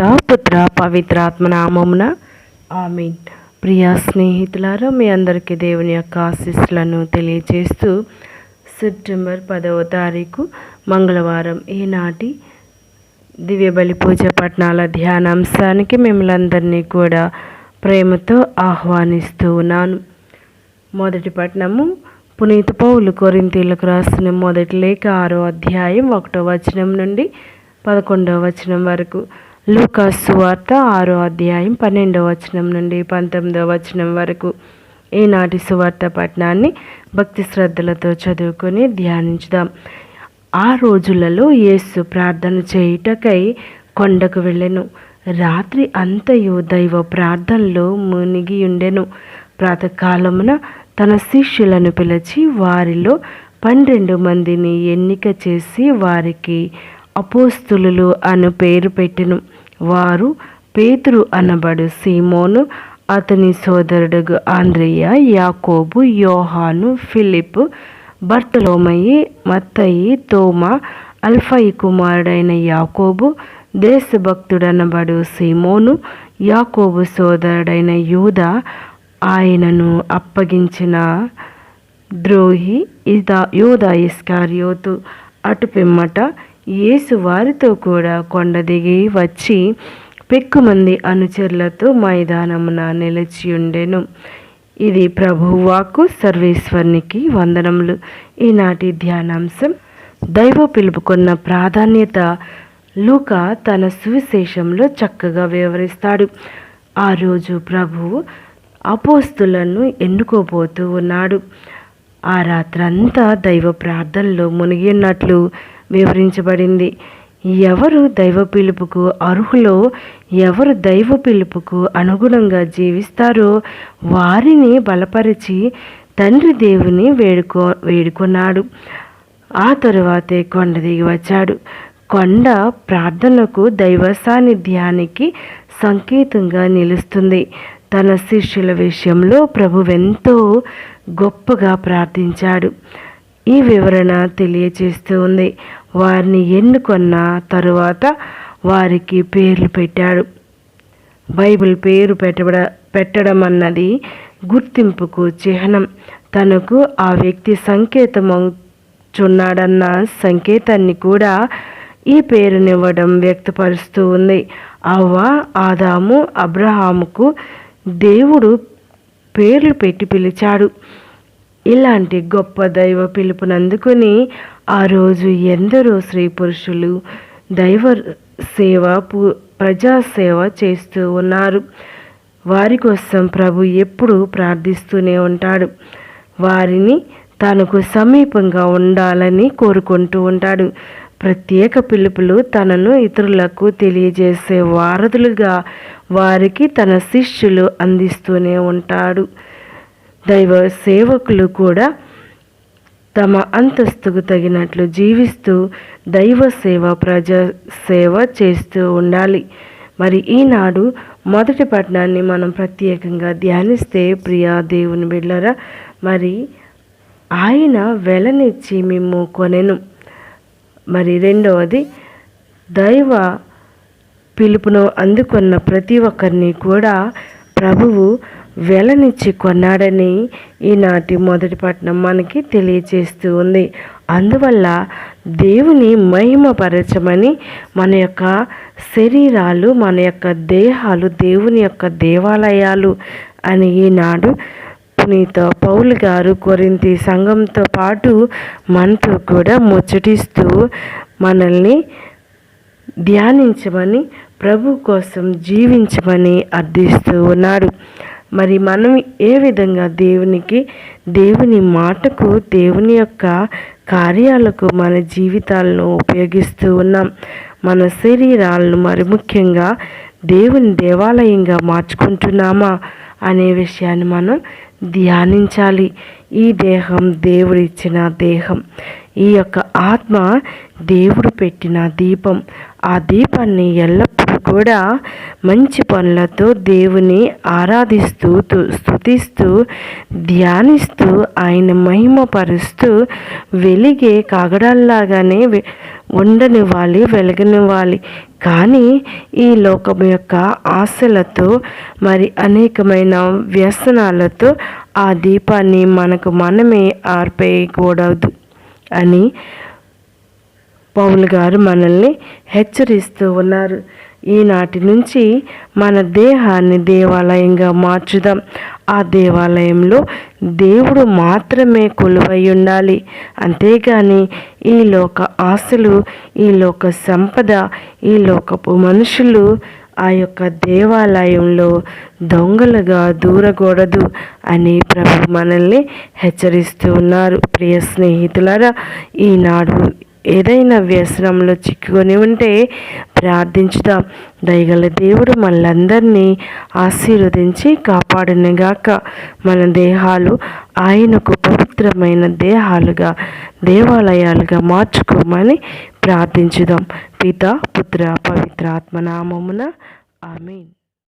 పిత పుత్ర పవిత్రాత్మ నామమున. ఆమీన్. ప్రియ స్నేహితులారా మీ అందరికీ దేవుని యొక్క ఆశీస్సులను తెలియజేస్తూ సెప్టెంబర్ పదవ తారీఖు మంగళవారం ఈనాటి దివ్య బలి పూజ పట్నాల ధ్యానాంశానికి మిమ్మల్ని అందరినీ కూడా ప్రేమతో ఆహ్వానిస్తూ ఉన్నాను. మొదటి పట్నము పునీత పౌలు కొరింతీలకు రాసిన మొదటి లేఖ ఆరో అధ్యాయం ఒకటో వచనం నుండి పదకొండవ వచనం వరకు. లూకాస్ సువార్త ఆరో అధ్యాయం పన్నెండవ వచనం నుండి పంతొమ్మిదవ వచనం వరకు. ఈనాటి సువార్త పట్టణాన్ని భక్తి శ్రద్ధలతో చదువుకొని ధ్యానించుదాం. ఆ రోజులలో యేసు ప్రార్థన చేయుటకై కొండకు వెళ్ళెను. రాత్రి అంతయు దైవ ప్రార్థనలో మునిగి ఉండెను ప్రాతకాలమున తన శిష్యులను పిలిచి వారిలో పన్నెండు మందిని ఎన్నిక చేసి వారికి అపోస్తులు అను పేరు పెట్టెను. వారు పేతురు అనబడు సీమోను అతని సోదరుడు ఆంద్రయ్య యాకోబు యోహాను ఫిలిప్ బర్తలోమయి మత్తయి తోమ అల్ఫయి కుమారుడైన యాకోబు దేశభక్తుడనబడు సీమోను యాకోబు సోదరుడైన యూద ఆయనను అప్పగించిన ద్రోహి ఇదా యూద ఇస్కార్యోతు. అటు పిమ్మట యేసు వారితో కూడా కొండ దిగి వచ్చి పెక్కుమంది అనుచరులతో మైదానమున నిలిచి ఉండెను ఇది ప్రభువాకు సర్వేశ్వరునికి వందనములు. ఈనాటి ధ్యానాంశం దైవ పిలుపుకున్న ప్రాధాన్యత లూక తన సువిశేషంలో చక్కగా వివరిస్తాడు. ఆ రోజు ప్రభువు అపోస్తులను ఎన్నుకోబోతూ ఉన్నాడు. ఆ రాత్రంతా దైవ ప్రార్థనలో మునిగి ఉన్నట్లు వివరించబడింది. ఎవరు దైవ పిలుపుకు అర్హులో ఎవరు దైవ పిలుపుకు అనుగుణంగా జీవిస్తారో వారిని బలపరిచి తండ్రి దేవుని వేడుకో వేడుకున్నాడు. ఆ తరువాతే కొండ దిగి వచ్చాడు. కొండ ప్రార్థనకు దైవ సాన్నిధ్యానికి సంకేతంగా నిలుస్తుంది. తన శిష్యుల విషయంలో ప్రభువెంతో గొప్పగా ప్రార్థించాడు. ఈ వివరణ తెలియచేస్తూ ఉంది. వారిని ఎన్నుకొన్న తరువాత వారికి పేర్లు పెట్టాడు. బైబిల్ పేరు పెట్టబడ పెట్టడం అన్నది గుర్తింపుకు చిహ్నం. తనకు ఆ వ్యక్తి సంకేతమవుచున్నాడన్న సంకేతాన్ని కూడా ఈ పేరునివ్వడం వ్యక్తపరుస్తూ ఉంది. అవ్వ ఆదాము అబ్రహాముకు దేవుడు పేర్లు పెట్టి పిలిచాడు. ఇలాంటి గొప్ప దైవ పిలుపునందుకుని ఆ రోజు ఎందరో స్త్రీ పురుషులు దైవ సేవ పు ప్రజాసేవ చేస్తూ ఉన్నారు. వారి కోసం ప్రభు ఎప్పుడు ప్రార్థిస్తూనే ఉంటాడు. వారిని తనకు సమీపంగా ఉండాలని కోరుకుంటూ ఉంటాడు. ప్రత్యేక పిలుపులు తనను ఇతరులకు తెలియజేసే వారధులుగా వారికి తన శిష్యులు అందిస్తూనే ఉంటాడు. దైవ సేవకులు కూడా తమ అంతస్తుకు తగినట్లు జీవిస్తూ దైవ సేవ ప్రజా సేవ చేస్తూ ఉండాలి. మరి ఈనాడు మొదటి పట్టణాన్ని మనం ప్రత్యేకంగా ధ్యానిస్తే ప్రియా దేవుని బిళ్ళరా మరి ఆయన వెలనిచ్చి మేము కొనెను. మరి రెండవది దైవ పిలుపును అందుకున్న ప్రతి ఒక్కరిని కూడా ప్రభువు వెలనిచ్చి కొన్నాడని ఈనాటి మొదటి పట్టణం మనకి తెలియజేస్తూ ఉంది. అందువల్ల దేవుని మహిమపరచమని మన యొక్క శరీరాలు మన యొక్క దేహాలు దేవుని యొక్క దేవాలయాలు అని ఈనాడు పునీత పౌలు గారు కొరింతి సంఘంతో పాటు మనతో కూడా ముచ్చటిస్తూ మనల్ని ధ్యానించమని ప్రభు కోసం జీవించమని అర్థిస్తూ ఉన్నాడు మరి మనం ఏ విధంగా దేవునికి దేవుని మాటకు దేవుని యొక్క కార్యాలకు మన జీవితాలను ఉపయోగిస్తూ ఉన్నాం? మన శరీరాలను మరి ముఖ్యంగా దేవుని దేవాలయంగా మార్చుకుంటున్నామా అనే విషయాన్ని మనం ధ్యానించాలి. ఈ దేహం దేవుడిచ్చిన దేహం. ఈ యొక్క ఆత్మ దేవుడు పెట్టిన దీపం. ఆ దీపాన్ని ఎల్లప్పుడూ కూడా మంచి పనులతో దేవుని ఆరాధిస్తూ తు- స్తుతిస్తూ ధ్యానిస్తూ ఆయన మహిమపరుస్తూ వెలిగే కాగడాల్లాగానే ఉండనివ్వాలి వెలగనివ్వాలి. కానీ ఈ లోకం యొక్క ఆశలతో మరి అనేకమైన వ్యసనాలతో ఆ దీపాన్ని మనకు మనమే ఆర్పేయకూడదు అని పౌలు గారు మనల్ని హెచ్చరిస్తూ ఉన్నారు. ఈనాటి నుంచి మన దేహాన్ని దేవాలయంగా మార్చుదాం. ఆ దేవాలయంలో దేవుడు మాత్రమే కొలువై ఉండాలి. అంతేగాని ఈ లోక ఆశలు ఈ లోక సంపద ఈ లోకపు మనుషులు ఆ యొక్క దేవాలయంలో దొంగలుగా దూరకూడదు అని ప్రభు మనల్ని హెచ్చరిస్తూ ఉన్నారు. ప్రియ స్నేహితులారా ఈనాడు ఏదైనా వ్యసనంలో చిక్కుకొని ఉంటే ప్రార్థించుదాం దయగల దేవుడు మనలందరినీ ఆశీర్వదించి కాపాడునుగాక. మన దేహాలు ఆయనకు పవిత్రమైన దేహాలుగా దేవాలయాలుగా మార్చుకోమని ప్రార్థించుదాం. పిత పుత్ర పవిత్ర ఆత్మనామమున ఆమెన్.